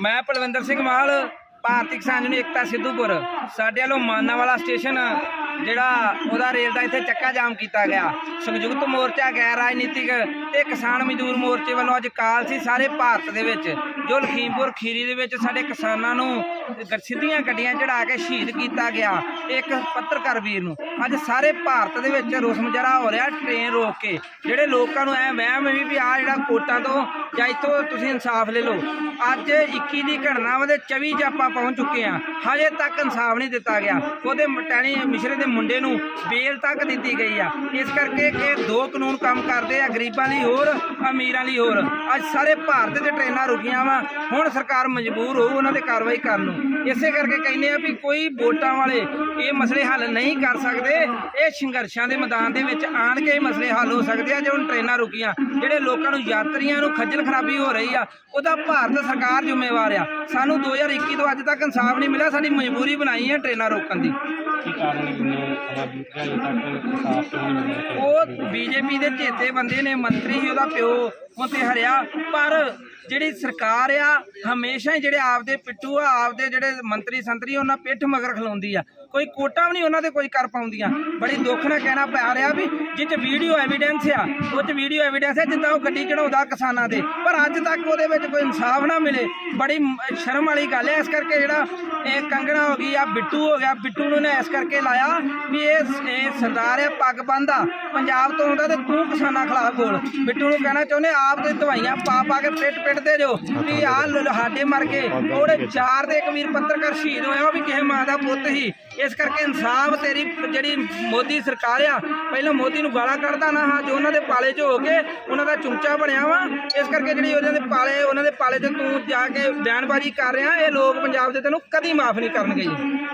ਮੈਂ ਪਲਵਿੰਦਰ ਸਿੰਘ ਮਾਲ, ਭਾਰਤੀ ਕਿਸਾਨ ਯੂਨੀਅਨ ਏਕਤਾ ਸਿੱਧੂਪੁਰ। ਸਾਡੇ ਵੱਲੋਂ ਮਾਨਾਵਾਲਾ ਸਟੇਸ਼ਨ, ਜਿਹੜਾ ਉਹਦਾ ਰੇਲ ਦਾ ਇੱਥੇ ਚੱਕਾ ਜਾਮ ਕੀਤਾ ਗਿਆ। ਸੰਯੁਕਤ ਮੋਰਚਾ, ਗੈਰ ਰਾਜਨੀਤਿਕ ਤੇ ਕਿਸਾਨ ਮਜ਼ਦੂਰ ਮੋਰਚੇ ਵੱਲੋਂ ਅੱਜ ਕਾਲ ਸੀ ਸਾਰੇ ਭਾਰਤ ਦੇ ਵਿੱਚ, ਜੋ ਲਖੀਮਪੁਰ ਖੀਰੀ ਦੇ ਵਿੱਚ ਸਾਡੇ ਕਿਸਾਨਾਂ ਨੂੰ ਗ- ਸਿੱਧੀਆਂ ਗੱਡੀਆਂ ਚੜਾ ਕੇ ਸ਼ਹੀਦ ਕੀਤਾ ਗਿਆ। ਇੱਕ ਪੱਤਰਕਾਰ ਵੀਰ ਨੂੰ। ਅੱਜ ਸਾਰੇ ਭਾਰਤ ਦੇ ਵਿੱਚ ਰੋਸ ਮੁਜ਼ਾਹਰਾ ਹੋ ਰਿਹਾ ਟ੍ਰੇਨ ਰੋਕ ਕੇ। ਜਿਹੜੇ ਲੋਕਾਂ ਨੂੰ ਐ ਵਹਿਮ ਵੀ ਵੀ ਆ ਜਿਹੜਾ ਕੋਟਾਂ ਤੋਂ ਜਾਂ ਇੱਥੋਂ ਤੁਸੀਂ ਇਨਸਾਫ ਲੈ ਲਓ। ਅੱਜ 21 ਦੀ ਘਟਨਾ ਉਹਦੇ 24 ਚ ਆਪਾਂ ਪਹੁੰਚ ਚੁੱਕੇ ਆ ਹਜੇ ਤੱਕ ਇਨਸਾਫ ਨਹੀਂ ਦਿੱਤਾ ਗਿਆ। ਉਹਦੇ ਮਟਾਣੀ ਮਿਸ਼ਰੇ ਦੇ ਮੁੰਡੇ ਨੂੰ ਬੇਲ ਤੱਕ ਦਿੱਤੀ ਗਈ ਆ। ਇਸ ਕਰਕੇ ਕਿ ਦੋ ਕਾਨੂੰਨ ਕੰਮ ਕਰਦੇ ਆ, ਗਰੀਬਾਂ ਲਈ ਹੋਰ, ਅਮੀਰਾਂ ਲਈ ਹੋਰ। ਅੱਜ ਸਾਰੇ ਭਾਰਤ ਦੇ ਟ੍ਰੇਨਾਂ ਰੁਕੀਆਂ ਵਾ। ਹੁਣ ਸਰਕਾਰ ਮਜਬੂਰ ਹੋਊ ਉਹਨਾਂ ਤੇ ਕਾਰਵਾਈ ਕਰਨ ਨੂੰ। ਇਸੇ ਕਰਕੇ ਕਹਿੰਦੇ ਆ ਵੀ ਕੋਈ ਵੋਟਾਂ ਵਾਲੇ ਇਹ ਮਸਲੇ ਹੱਲ ਨਹੀਂ ਕਰ ਸਕਦੇ। ਇਹ ਸੰਘਰਸ਼ਾਂ ਦੇ ਮੈਦਾਨ ਦੇ ਵਿੱਚ ਆਣ ਕੇ ਇਹ ਮਸਲੇ ਹੱਲ ਹੋ ਸਕਦੇ ਆ, ਜੇ ਹੁਣ ਟ੍ਰੇਨਾਂ ਰੁਕੀਆਂ, ਜਿਹੜੇ ਲੋਕਾਂ ਨੂੰ ਯਾਤਰੀਆਂ ਨੂੰ ਖੱਜਲ ਖਰਾਬੀ ਹੋ ਰਹੀ ਆ, ਉਹਦਾ ਭਾਰਤ ਸਰਕਾਰ ਜ਼ਿੰਮੇਵਾਰ ਆ। ਸਾਨੂੰ 2021 ਤੋਂ ਅੱਜ ਤੱਕ ਇਨਸਾਫ ਨਹੀਂ ਮਿਲਿਆ, ਸਾਡੀ ਮਜਬੂਰੀ ਬਣਾਈ ਹੈ ਟ੍ਰੇਨਾਂ ਰੋਕਣ ਦੀ। ਕੀ ਕਾਰਨ ਹੈ ਜਿੰਨੇ ਉਹ ਬੀਜੇਪੀ ਦੇ ਚੇਤੇ ਬੰਦੇ ਨੇ, ਮੰਤਰੀ ਸੀ ਉਹਦਾ ਪਿਓ ਉਹ ਤੇ ਹਰਿਆ, ਪਰ ਜਿਹੜੀ ਸਰਕਾਰ ਆ, ਹਮੇਸ਼ਾ ਹੀ ਜਿਹੜੇ ਆਪਦੇ ਪਿੱਟੂ ਆ, ਆਪਦੇ ਜਿਹੜੇ ਮੰਤਰੀ ਸੰਤਰੀ ਉਹਨਾਂ ਪਿੱਠ ਮਗਰ ਖਲੋਂਦੀ ਆ। ਕੋਈ ਕੋਟਾ ਵੀ ਨਹੀਂ ਉਹਨਾਂ ਦੇ ਕੋਈ ਕਰ ਪਾਉਂਦੀਆਂ। ਬੜੀ ਦੁੱਖ ਨਾਲ ਕਹਿਣਾ ਪੈ ਰਿਹਾ ਵੀ ਜਿੱਚ ਵੀਡੀਓ ਐਵੀਡੈਂਸ ਆ, ਉਹ ਚ ਵੀਡੀਓ ਐਵੀਡੈਂਸ ਹੈ ਜਿੱਦਾਂ ਉਹ ਗੱਡੀ ਚੜਾਉਂਦਾ ਕਿਸਾਨਾਂ ਦੇ। ਪਰ ਅੱਜ ਤੱਕ ਉਹਦੇ ਵਿੱਚ ਕੋਈ ਇਨਸਾਫ ਨਾ ਮਿਲੇ। ਬੜੀ ਸ਼ਰਮ ਵਾਲੀ ਗੱਲ ਹੈ ਇਸ ਕਰਕੇ ਜਿਹੜਾ ਇਹ ਕੰਗਣਾ ਹੋ ਗਈ ਆ ਬਿੱਟੂ ਹੋ ਗਿਆ, ਬਿੱਟੂ ਨੂੰ ਨੇ ਇਸ ਕਰਕੇ ਲਾਇਆ ਵੀ ਇਹ ਇਹ ਸਰਦਾਰ ਆ ਪੱਗ ਬੰਦਾ ਪੰਜਾਬ ਤੋਂ ਆਉਂਦਾ ਤੇ ਤੂੰ ਕਿਸਾਨਾਂ ਖਿਲਾਫ ਬੋਲ। ਬਿੱਟੂ ਨੂੰ ਕਹਿਣਾ ਚਾਹੁੰਦੇ ਆਪ ਤੇ ਦਵਾਈਆਂ ਪਾ ਪਾ ਕੇ ਪਿੱਟ ਪਿੱਟ ਪਿੱਟਦੇ ਜੋ ਵੀ ਆਹ ਲ- ਸਾਡੇ ਮਰ ਗਏ। ਉਹਦੇ ਚਾਰ ਦੇ ਇੱਕ ਵੀਰ ਪੱਤਰਕਾਰ ਸ਼ਹੀਦ ਹੋਇਆ ਉਹ ਵੀ ਕਿਸੇ ਮਾਂ ਦਾ ਪੁੱਤ ਸੀ। ਇਸ ਕਰਕੇ ਇਨਸਾਫ ਤੇਰੀ ਜਿਹੜੀ ਮੋਦੀ ਸਰਕਾਰ ਆ, ਪਹਿਲਾਂ ਮੋਦੀ ਨੂੰ ਗਾਲਾਂ ਕੱਢਦਾ ਨਾ ਹਾਂ, ਜੋ ਉਹਨਾਂ ਦੇ ਪਾਲੇ 'ਚ ਹੋ ਕੇ ਉਹਨਾਂ ਦਾ ਚੁੰਚਾ ਬਣਿਆ ਵਾ, ਇਸ ਕਰਕੇ ਜਿਹੜੀ ਉਹਨਾਂ ਦੇ ਪਾਲੇ, ਉਹਨਾਂ ਦੇ ਪਾਲੇ ਤੇ ਤੂੰ ਜਾ ਕੇ ਬਿਆਨਬਾਜ਼ੀ ਕਰ ਰਿਹਾ, ਇਹ ਲੋਕ ਪੰਜਾਬ ਦੇ ਤੈਨੂੰ ਕਦੀ ਮਾਫ ਨਹੀਂ ਕਰਨਗੇ ਜੀ।